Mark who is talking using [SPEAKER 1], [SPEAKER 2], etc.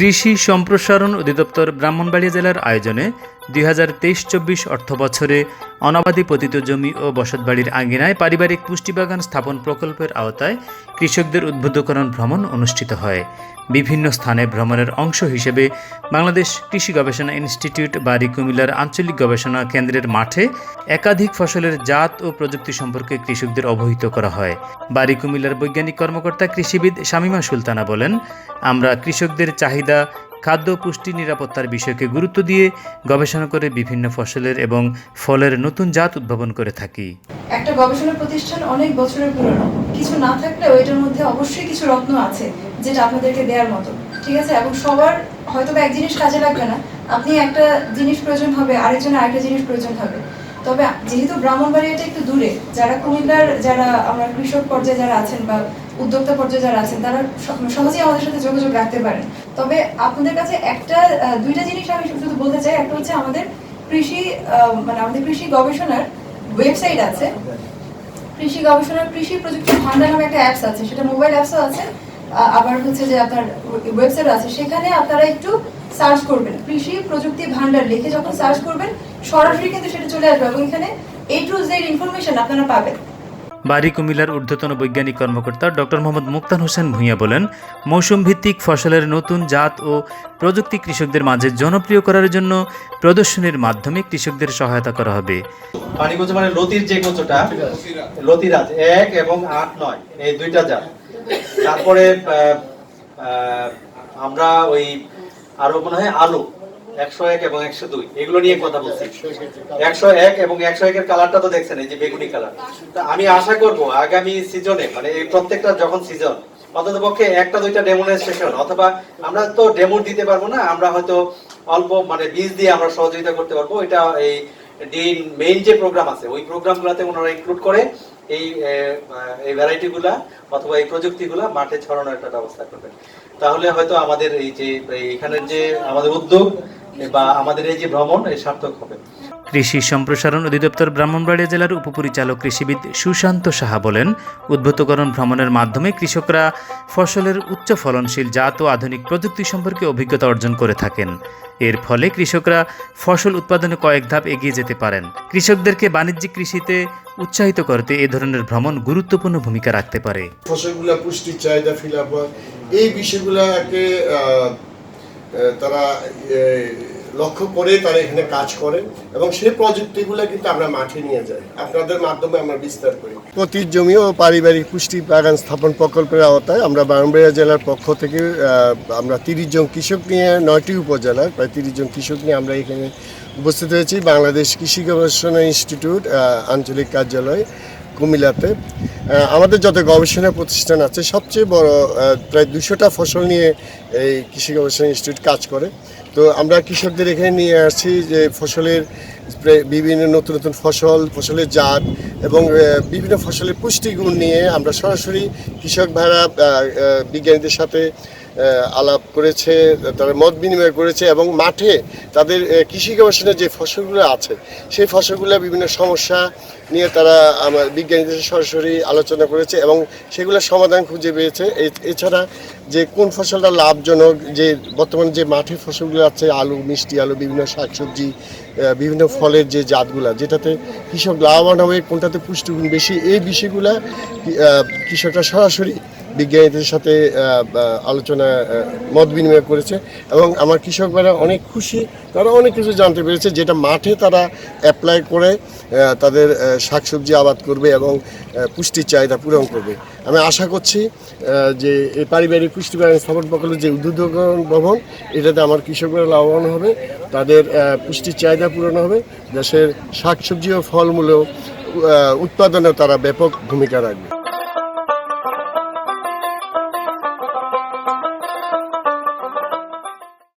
[SPEAKER 1] কৃষি সম্প্রসারণ অধিদপ্তর ব্রাহ্মণবাড়িয়া জেলার আয়োজনে দুই হাজার তেইশ চব্বিশ অর্থ বছরে অনাবাদী পতিত জমি ও বসতবাড়ির আঙ্গিনায় পারিবারিক পুষ্টিবাগান স্থাপন প্রকল্পের আওতায় কৃষকদের উদ্বুদ্ধকরণ ভ্রমণ অনুষ্ঠিত হয়। বিভিন্ন স্থানে ভ্রমণের অংশ হিসেবে বাংলাদেশ কৃষি গবেষণা ইনস্টিটিউট বাড়ি কুমিল্লার আঞ্চলিক গবেষণা কেন্দ্রের মাঠে একাধিক ফসলের জাত ও প্রযুক্তি সম্পর্কে কৃষকদের অবহিত করা হয়। বাড়ি কুমিল্লার বৈজ্ঞানিক কর্মকর্তা কৃষিবিদ শামিমা সুলতানা বলেন, আমরা কৃষকদের চাহিদা খাদ্য পুষ্টি নিরাপত্তার বিষয়কে গুরুত্ব দিয়ে গবেষণা করে বিভিন্ন ফসলের এবং ফলের নতুন জাত উদ্ভাবন করে থাকি।
[SPEAKER 2] একটা গবেষণা প্রতিষ্ঠান অনেক বছরের পুরনো। কিছু না থাকলেও এটার মধ্যে অবশ্যই কিছু রত্ন আছে, যেটা আপনাদেরকে দেওয়ার মতো। ঠিক আছে? এবং সবার হয়তো এক জিনিস কাজে লাগবে না। আপনি একটা জিনিস প্রয়োজন হবে, আরেকজনের আরেকটা জিনিস প্রয়োজন হবে। তবে যেহেতু ব্রাহ্মণবাড়িয়াটা একটু দূরে, যারা কুমিল্লার, যারা আমরা কৃষক পর্যায়ে যারা আছেন বা উদ্যোক্তা পর্যায়ে যারা আছেন, তারা স- সহজেই আমাদের সাথে যোগাযোগ রাখতে পারেন। তবে আপনাদের কাছে একটা দুইটা জিনিস আমি শুধু বলতে চাই, একটা হচ্ছে আমাদের কৃষি মানে আমাদের কৃষি গবেষণার ওয়েবসাইট আছে। কৃষি গবেষণার কৃষি প্রযুক্তি ভান্ডার নামে একটা অ্যাপস আছে, সেটা মোবাইল অ্যাপসও আছে। আবার হচ্ছে যে আপনার ওয়েবসাইট আছে, সেখানে আপনারা একটু সার্চ করবেন, কৃষি প্রযুক্তি ভান্ডার লিখে যখন সার্চ করবেন, সরাসরি কিন্তু সেটা চলে আসবে এবং এখানে এ টু জেড ইনফরমেশন আপনারা পাবেন।
[SPEAKER 1] বাড়ি কুমিল্লার ঊর্ধ্বতন বৈজ্ঞানিক কর্মকর্তা ডক্টর মোহাম্মদ মুক্তান হোসেন ভূঁইয়া বলেন মৌসুম ভিত্তিক ফসলের নতুন জাত ও প্রযুক্তি কৃষকদের মাঝে জনপ্রিয় করার জন্য প্রদর্শনীর মাধ্যমে কৃষকদের সহায়তা করা হবে।
[SPEAKER 3] পানি মানে লতির যে লতিরাজ এক এবং আট নয়, এই দুইটা জাত। তারপরে আমরা ওই আরও মনে হয় আলু একশো এক এবং একশো দুই। এগুলো নিয়ে কথা বলছি। একশো এক এবং একশো একের কালারটা তো দেখছেন, এই যে বেগুনি কালার আমি আশা করব আগামী সিজনে মানে এই প্রত্যেকটা যখন সিজন অন্তত পক্ষে একটা দুইটা অথবা আমরা তো ডেমো দিতে পারব না, আমরা হয়তো অল্প মানে বীজ দিয়ে আমরা সহযোগিতা করতে পারব। এটা এই ডিন মেইন যে প্রোগ্রাম আছে, ওই প্রোগ্রামগুলোতে ওনারা ইনক্লুড করে এই এই ভ্যারাইটিগুলা অথবা এই প্রযুক্তিগুলা মাঠে ছড়ানোর একটা ব্যবস্থা করবেন। তাহলে হয়তো আমাদের এই যে এখানের যে আমাদের উদ্যোগ বা আমাদের এই যে ভ্রমণ এই সার্থক হবে।
[SPEAKER 1] কৃষি সম্প্রসারণ অধিদপ্তর ব্রাহ্মণবাড়িয়া জেলার উপপরিচালক কৃষিবিদ সুশান্ত সাহা বলেন উদ্ভূতকরণ ভ্রমণের মাধ্যমে কৃষকরা ফসলের উচ্চ ফলনশীল জাত ও আধুনিক প্রযুক্তি সম্পর্কে অভিজ্ঞতা অর্জন করে থাকেন। এর ফলে কৃষকরা ফসল উৎপাদনে কয়েক ধাপ এগিয়ে যেতে পারেন। কৃষকদেরকে বাণিজ্যিক কৃষিতে উৎসাহিত করতে এ ধরনের ভ্রমণ গুরুত্বপূর্ণ ভূমিকা রাখতে পারে।
[SPEAKER 4] ফসলগুলা পুষ্টির চাহিদা ফিলাপ এই বিষয়গুলোকে তারা লক্ষ্য করে তারা এখানে কাজ করেন এবং সেই প্রযুক্তিগুলো কিন্তু আমরা মাঠে নিয়ে যাই। আপনাদের মাধ্যমে আমরা বিস্তার করি। প্রতি জমি ও পারিবারিক পুষ্টি বাগান স্থাপন প্রকল্পের আওতায় আমরা ব্রাহ্মণবাড়িয়া জেলার পক্ষ থেকে আমরা তিরিশ জন কৃষক নিয়ে, নয়টি উপজেলার প্রায় তিরিশ জন কৃষক নিয়ে আমরা এখানে উপস্থিত হয়েছি। বাংলাদেশ কৃষি গবেষণা ইনস্টিটিউট আঞ্চলিক কার্যালয় কুমিল্লাতে আমাদের যত গবেষণা প্রতিষ্ঠান আছে, সবচেয়ে বড় প্রায় দুশোটা ফসল নিয়ে এই কৃষি গবেষণা ইনস্টিটিউট কাজ করে। তো আমরা কৃষকদের এখানে নিয়ে আসছি যে ফসলের বিভিন্ন নতুন নতুন ফসল, ফসলের জাত এবং বিভিন্ন ফসলের পুষ্টিগুণ নিয়ে আমরা সরাসরি কৃষক ভাড়া বিজ্ঞানীদের সাথে আলাপ করেছে, তারা মত বিনিময় করেছে এবং মাঠে তাদের কৃষি গবেষণার যে ফসলগুলো আছে, সেই ফসলগুলো বিভিন্ন সমস্যা নিয়ে তারা আমার বিজ্ঞানীদের সরাসরি আলোচনা করেছে এবং সেগুলোর সমাধান খুঁজে পেয়েছে। এছাড়া যে কোন ফসলটা লাভজনক, যে বর্তমানে যে মাঠে ফসলগুলো আছে, আলু, মিষ্টি আলু, বিভিন্ন শাকসবজি বিভিন্ন ফলের যে জাতগুলা, যেটাতে কৃষক লাভবান হবে, কোনটাতে পুষ্টিগুণ বেশি, এই বিষয়গুলা কৃষকরা সরাসরি বিজ্ঞানীদের সাথে আলোচনা মত বিনিময় করেছে এবং আমার কৃষকরা অনেক খুশি। তারা অনেক কিছু জানতে পেরেছে যেটা মাঠে তারা অ্যাপ্লাই করে তাদের শাকসবজি আবাদ করবে এবং পুষ্টির চাহিদা পূরণ করবে। আমি আশা করছি যে এই পারিবারিক পুষ্টি স্থাপন প্রকল্পের যে উদ্যোগকরণ ভবন এটাতে আমার কৃষকরা লাভবান হবে তাদের পুষ্টির চাহিদা পূরণ হবে দেশের শাকসবজি ও ফলমূলেও আহ, উৎপাদনেও তারা ব্যাপক ভূমিকা রাখবে।